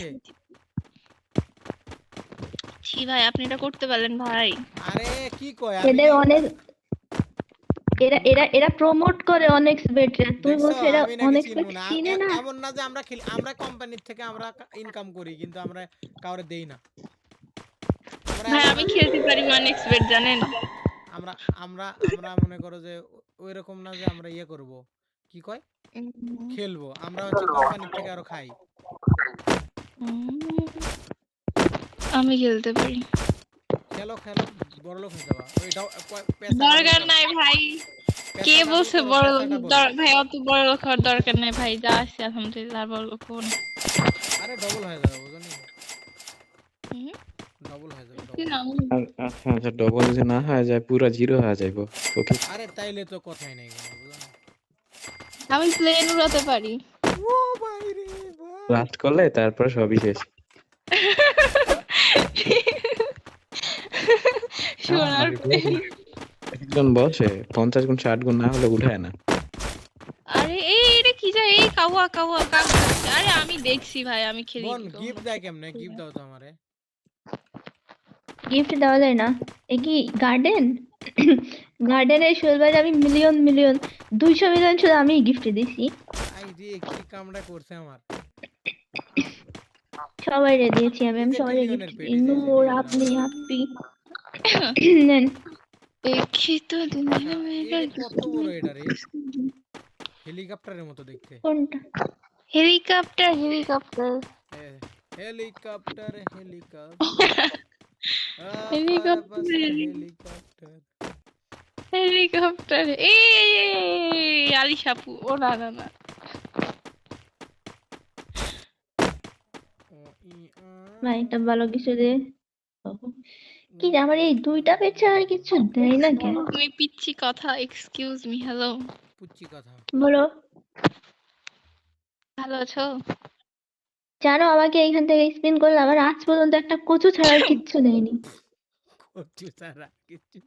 আজকে ছি ভাই আপনি এটা করতে পারলেন ভাই। আরে কি কয়? আমি এদের অনেক এরা এরা এরা প্রমোট করে অনেক বেটে তুমি বলছো এরা অনেক চিনবো না। এমন না যে আমরা খেলি আমরা কোম্পানির থেকে আমরা ইনকাম করি কিন্তু আমরা কাউরে দেই না। ভাই আমি খেলতে পারি ওয়ান এক্সপেক্ট জানেন? আমরা আমরা আমরা মনে করো যে ওই রকম না যে আমরা ইয়ে করব। কি কয়? খেলব। আমরা হচ্ছে কোম্পানির থেকে আরও খাই। আমি খেলতে পারি। খেলো খেলো বড় লোক হয়ে যাবা। ওইটাও দরকার নাই ভাই। কে বলছে বড় লোক? ভাই অত বড় লোক হওয়ার দরকার নাই ভাই যা আছে আলহামদুলিল্লাহ আর বড় লোক হব না। আরে ডবল হয়ে যাবে বুঝলি? হুম? ডবল হয়ে যাবে? আচ্ছা আচ্ছা ডবল যদি না হয়ে যায় পুরো জিরো হয়ে যাইব। ওকে আরে তাইলে তো কথাই নেই আমি প্লেন উড়াতে পারি। ও ভাই রে। ভাই লাস্ট করলে তারপর সবই শেষ। সোনার প্লেন একজন বসে পঞ্চাশ গুণ ষাট গুণ না হলে উঠায় না। আরে এই এটা কি যায়? এই কাওয়া কাওয়া কাওয়া। আরে আমি দেখছি ভাই আমি খেলি বোন গিফট দেয় কেমনে? গিফট দাও তো আমারে। গিফট দেওয়া যায় না। এ কি গার্ডেন গার্ডেনে শোলবাজ আমি মিলিয়ন মিলিয়ন দুইশো মিলিয়ন শুধু আমি গিফট দিছি। আই রে কি কামড়া করছে আমার? সবাই রে দিয়েছি আমি আমি সবাই নূর আপনি আপনি। নেন। দেখি তো দুনিয়া কত বড় এটা রে? হেলিকপ্টারের মতো দেখতে। কোনটা? Helicopter helicopter. এ, helicopter helicopter. Helicopter. Helicopter. Helicopter. এই আলি সাপু ও না না না। ভাই এটা ভালো কিছু দে। কি আমার এই দুইটা পেছে আর কিছু? দেয় না কেন? তুমি পিচ্ছি কথা এক্সকিউজ মি হ্যালো পুচ্ছি কথা। বলো। ভালো আছো? জানো আমাকে এইখান থেকে স্পিন করলে আমার আজ পর্যন্ত একটা কচু ছাড়া আর কিচ্ছু দেয়নি। কচু সারা কিছু।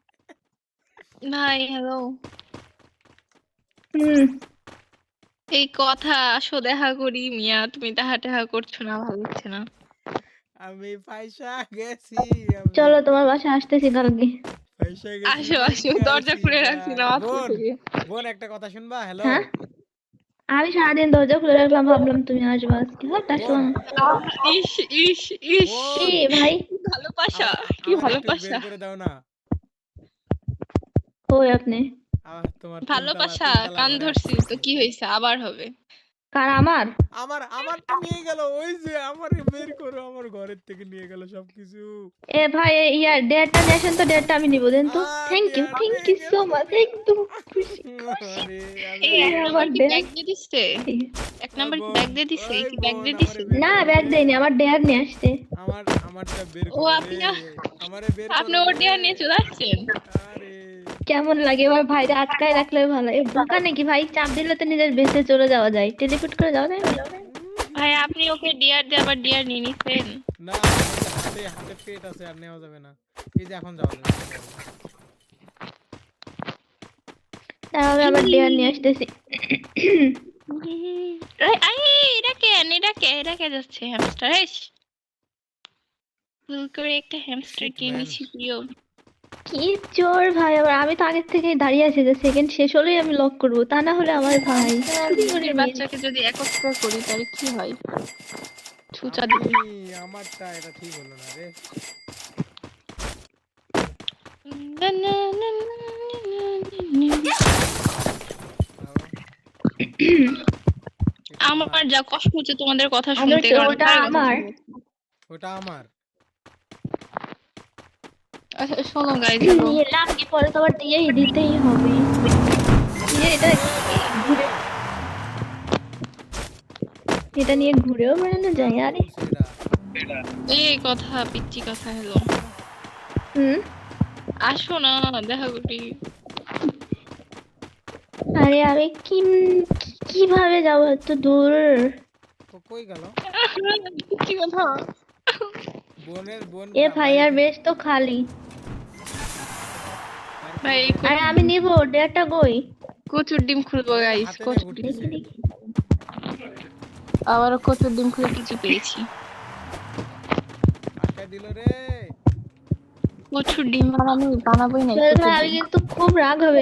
ভাই হ্যালো হুম। এই কথা আসো দেখা করি মিয়া তুমি তাহা টাহা করছ না ভালো লাগছে না। আমি পয়সা গেছি চলো তোমার বাসায় আসতেছি কালকে। আসো আসো দরজা খুলে। রাখছি না বোন একটা কথা শুনবা? হ্যালো হ্যাঁ? আমি সারাদিন দরজা খুলে রাখলাম ভাবলাম তুমি আসবে আজকে। হট আসলাম। না। ইস ইস ইস কি ভাই? কি ভালোবাসা কি ভালোবাসা। করে দাও না। কই আপনি? আমার তোমার ভালোবাসা কান ধরছি তো কি হয়েছে আবার হবে। কার আমার? আমার আমার তো নিয়ে গেল ওই যে আমারে বের করো আমার ঘরের থেকে নিয়ে গেল সবকিছু। এ ভাই ডেটটা নিয়ে তো ডেটটা আমি নিব দেন তো। Thank you thank you so much একদম খুশি এই এক আমার নাম্বার কি ব্যাগ- দিয়ে দিচ্ছে এক নাম্বার ব্যাগ দিয়ে দিছে? কি ব্যাগ দিয়ে দিছে। না ব্যাগ। দেয়নি আমার ডেয়ার নিয়ে আসতে আমার আমারটা বের ও, আপনি আমারে বের আপনি ওর। দেয়া নিয়ে চলে আসছেন? আরে। কেমন লাগে? এবার ভাইরা আটকায় রাখলে ভালো। এ বোকা নাকি ভাই? চাপ দিলে তো নিজের বেঁচে চলে যাওয়া যায়। টেলিপোর্ট করে যাওয়া যায় না? ভাই আপনি ওকে ডিয়ার দিয়ে আবার ডিয়ার নিয়ে নিছেন। না হাতে হাতে পেট আছে আর নেওয়া যাবে না। এই যে এখন যাওয়া যাবে তাহলে আবার ডেয়ার নিয়ে আসতেছি। আই, এটা কেন এটা কে? এটা কে যাচ্ছে? হ্যামস্টার ভুল করে একটা হ্যামস্টার কিনেছি প্রিয়। কি চোর ভাই আবার আমি তো আগের থেকেই দাঁড়িয়ে আছি যে সেকেন্ড শেষ হলেই আমি লক করব তা না হলে আমার ভাই। বাচ্চাকে যদি একত্র করি তাহলে কি হয়? ছুচা দিবি আমি আমারটা এটা ঠিক হলো না রে। আমার যা কষ্ট হচ্ছে তোমাদের কথা আমার শুনতে ওটা আমার। ওটা আমার। আচ্ছা শোনো গাইজ পরে তো আবার দিয়েই দিতেই হবে। এটা ঘুরে এটা নিয়ে ঘুরেও বেড়ানো যায় আরে। এই কথা পিচ্ছি কথা হলো হুম? আসো না দেখা করি। আরে আমি কি কীভাবে যাব এত দূর? ও কই গেল? পিচ্ছি কথা। বোনের বোন এ ভাই আর বেশ তো খালি। আরে আমি নিব ডেটা কই কচুর ডিম খুলবো গাইস কচুর ডিম আবার কচুর ডিম খুলে কিছু পেয়েছি। দিল রে। কচুর ডিম বানাবো বানাবোই না আমি কিন্তু খুব রাগ হবে।